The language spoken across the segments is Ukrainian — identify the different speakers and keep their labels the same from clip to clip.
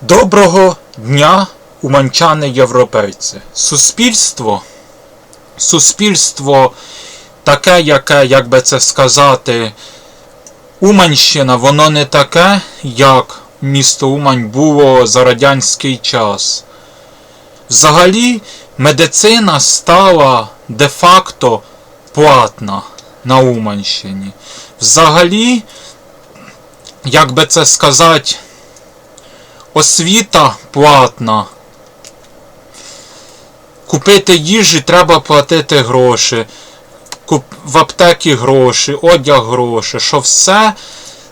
Speaker 1: Доброго дня, уманчани європейці. Суспільство, суспільство таке, яке, як би це сказати, Уманщина, воно не таке, як місто Умань було за радянський час. Взагалі, медицина стала де-факто платна на Уманщині. Взагалі, як би це сказати, освіта платна. Купити їжі треба платити гроші. В аптеки гроші, одяг гроші, що все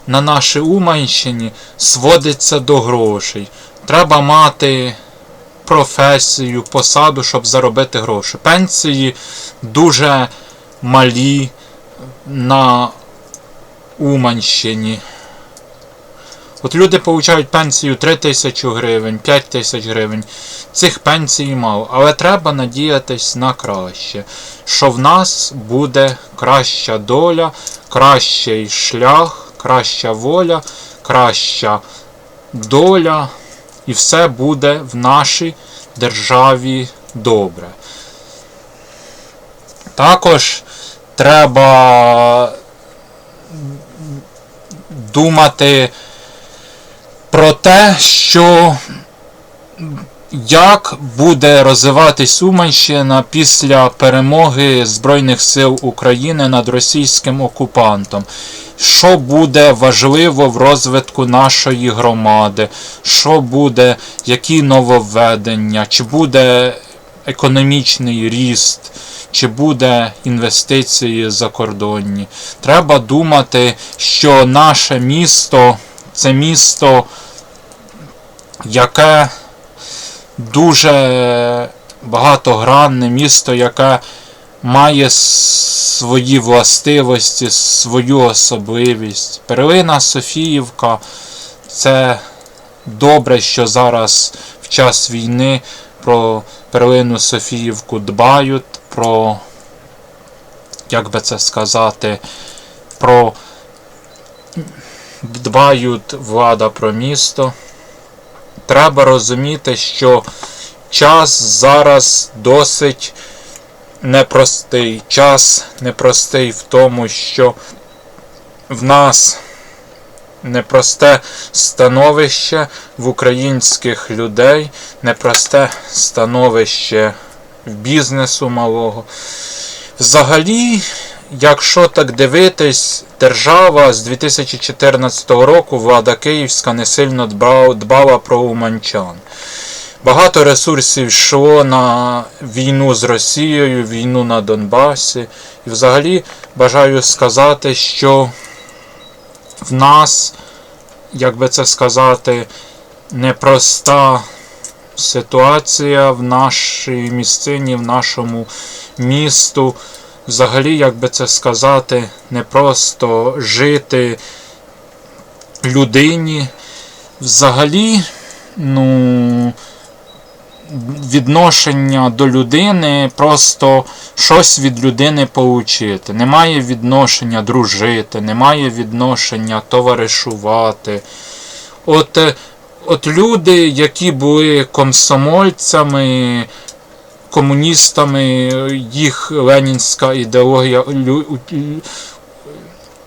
Speaker 1: на нашій Уманщині сводиться до грошей. Треба мати професію, посаду, щоб заробити гроші. Пенсії дуже малі на Уманщині. От люди получають пенсію 3 тисячі гривень, 5 тисяч гривень. Цих пенсій мало. Але треба надіятись на краще. Що в нас буде краща доля, кращий шлях, краща воля, краща доля. І все буде в нашій державі добре. Також треба думати про те, що як буде розвиватись Уманщина після перемоги Збройних сил України над російським окупантом. Що буде важливо в розвитку нашої громади, що буде, які нововведення, чи буде економічний ріст, чи буде інвестиції закордонні. Треба думати, що наше місто це місто, яке дуже багатогранне місто, яке має свої властивості, свою особливість. Перлина Софіївка це добре, що зараз в час війни про перлину Софіївку дбають, про, як би це сказати, про дбають влада про місто. Треба розуміти, що час зараз досить непростий. Час непростий в тому, що в нас непросте становище в українських людей, непросте становище в бізнесу малого. Взагалі, якщо так дивитись, держава з 2014 року, влада Київська не сильно дбала, про уманчан. Багато ресурсів йшло на війну з Росією, війну на Донбасі. І взагалі бажаю сказати, що в нас, як би це сказати, непроста ситуація в нашій місцині, в нашому місту. Взагалі, як би це сказати, не просто жити людині. Взагалі, ну, відношення до людини, просто щось від людини получити. Немає відношення дружити, немає відношення товаришувати. От, е, От люди, які були комсомольцями, комуністами, їх ленінська ідеологія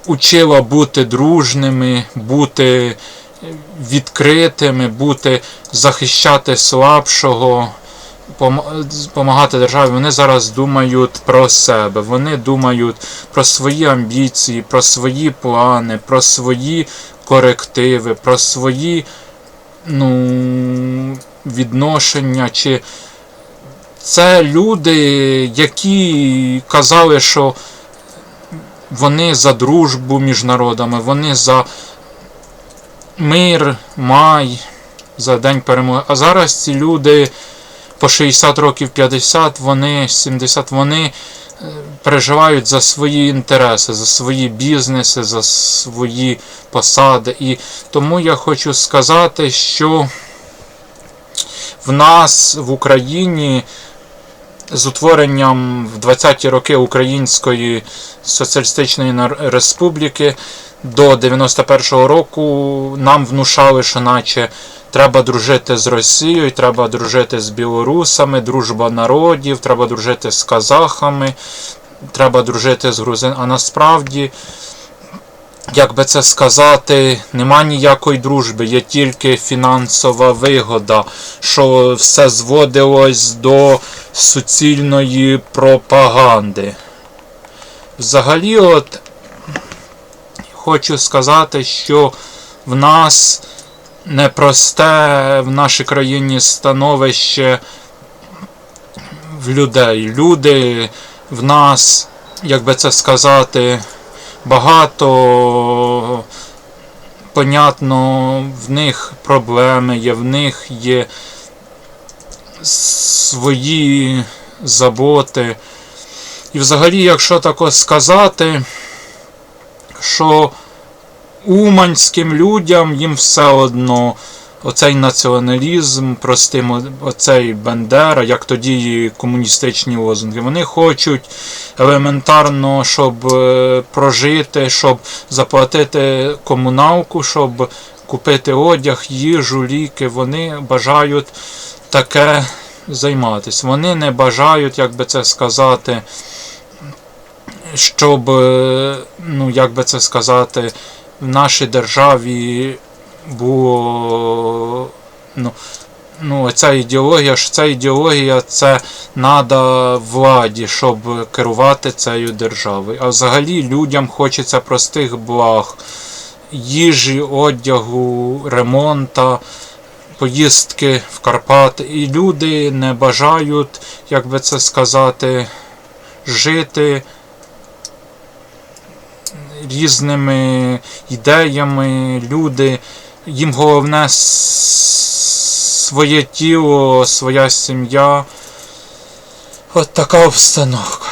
Speaker 1: учила бути дружними, бути відкритими, бути, захищати слабшого, допомагати державі. Вони зараз думають про себе, вони думають про свої амбіції, про свої плани, про свої корективи, про свої ну, відношення. чи це люди, які казали, що вони за дружбу між народами, вони за мир, май, за День перемоги. А зараз ці люди по 60 років 50, вони 70, вони е, переживають за свої інтереси, за свої бізнеси, за свої посади. І тому я хочу сказати, що в нас в Україні з утворенням в 20-ті роки Української Соціалістичної Республіки до 91-го року нам внушали, що наче треба дружити з Росією, треба дружити з білорусами, дружба народів, треба дружити з казахами, треба дружити з грузин. А насправді, як би це сказати, нема ніякої дружби, є тільки фінансова вигода, що все зводилось до суцільної пропаганди. Взагалі, от хочу сказати, що в нас непросте в нашій країні становище в людей. Люди в нас, як би це сказати, багато, понятно, в них проблеми є, в них є свої заботи. І взагалі, якщо тако сказати, що уманським людям їм все одно оцей націоналізм, простимо, оцей Бендера, як тоді комуністичні лозунги, вони хочуть елементарно, щоб е, прожити, щоб заплатити комуналку, щоб купити одяг, їжу, ліки. Вони бажають таке займатися. Вони не бажають, як би це сказати, щоб, е, ну, як би це сказати, в нашій державі було. Ну, ну, ця ідеологія, що ця ідеологія це треба владі, щоб керувати цією державою. А взагалі людям хочеться простих благ, їжі, одягу, ремонта, поїздки в Карпати. І люди не бажають, як би це сказати, жити різними ідеями, люди. Їм головне своє тіло, своя сім'я. От така обстановка.